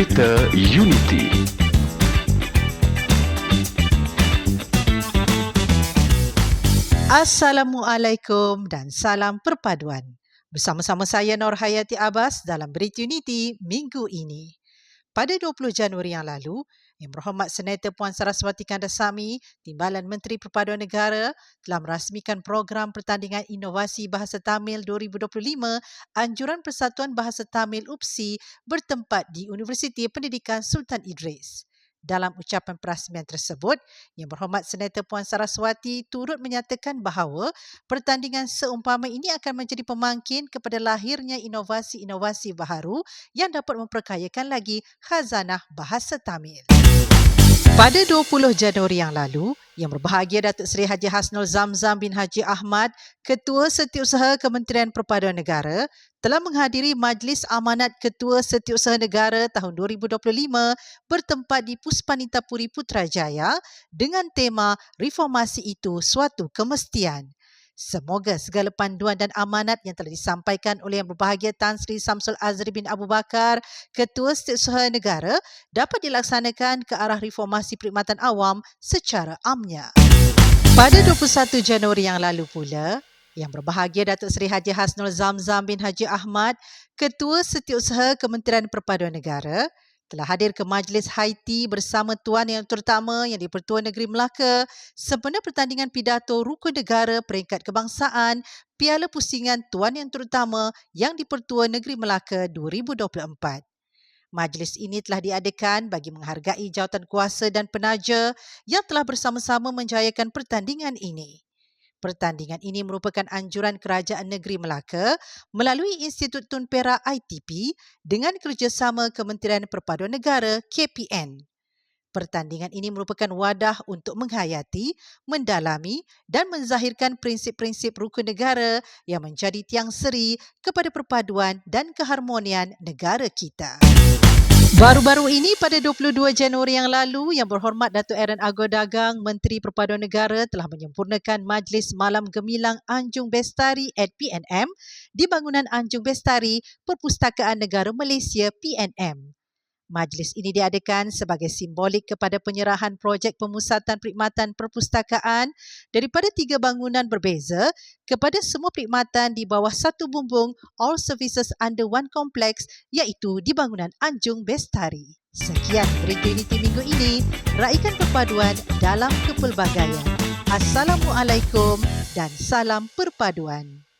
Cerita Unity Assalamualaikum dan salam perpaduan. Bersama-sama saya Nur Hayati Abbas dalam Berita Unity minggu ini. Pada 20 Januari yang lalu, Yang Berhormat Senator Puan Saraswati Kandasamy, Timbalan Menteri Perpaduan Negara telah merasmikan program pertandingan inovasi Bahasa Tamil 2025 Anjuran Persatuan Bahasa Tamil UPSI bertempat di Universiti Pendidikan Sultan Idris. Dalam ucapan perasmian tersebut, Yang Berhormat Senator Puan Saraswati turut menyatakan bahawa pertandingan seumpama ini akan menjadi pemangkin kepada lahirnya inovasi-inovasi baharu yang dapat memperkayakan lagi khazanah bahasa Tamil. Pada 20 Januari yang lalu, Yang Berbahagia Datuk Seri Haji Hasnul Zamzam bin Haji Ahmad, Ketua Setiausaha Kementerian Perpaduan Negara, telah menghadiri Majlis Amanat Ketua Setiausaha Negara tahun 2025 bertempat di Puspanita Puri Putrajaya dengan tema Reformasi itu suatu kemestian. Semoga segala panduan dan amanat yang telah disampaikan oleh Yang Berbahagia Tan Sri Samsul Azri bin Abu Bakar, Ketua Setiausaha Negara, dapat dilaksanakan ke arah reformasi perkhidmatan awam secara amnya. Pada 21 Januari yang lalu pula, yang berbahagia Datuk Seri Haji Hasnul Zamzam bin Haji Ahmad, Ketua Setiausaha Kementerian Perpaduan Negara, telah hadir ke Majlis Haiti bersama Tuan Yang Terutama Yang di-Pertua Negeri Melaka sempena pertandingan pidato Rukun Negara Peringkat Kebangsaan Piala Pusingan Tuan Yang Terutama Yang di-Pertua Negeri Melaka 2024. Majlis ini telah diadakan bagi menghargai jawatan kuasa dan penaja yang telah bersama-sama menjayakan pertandingan ini. Pertandingan ini merupakan anjuran Kerajaan Negeri Melaka melalui Institut Tun Perak ITP dengan kerjasama Kementerian Perpaduan Negara KPN. Pertandingan ini merupakan wadah untuk menghayati, mendalami dan menzahirkan prinsip-prinsip rukun negara yang menjadi tiang seri kepada perpaduan dan keharmonian negara kita. Baru-baru ini pada 22 Januari yang lalu, Yang Berhormat Datuk Aaron Agor Dagang, Menteri Perpaduan Negara telah menyempurnakan Majlis Malam Gemilang Anjung Bestari at PNM di bangunan Anjung Bestari Perpustakaan Negara Malaysia PNM. Majlis ini diadakan sebagai simbolik kepada penyerahan projek pemusatan perkhidmatan perpustakaan daripada tiga bangunan berbeza kepada semua perkhidmatan di bawah satu bumbung All Services Under One Complex iaitu di bangunan Anjung Bestari. Sekian berita Unity minggu ini. Raikan perpaduan dalam kepelbagaian. Assalamualaikum dan salam perpaduan.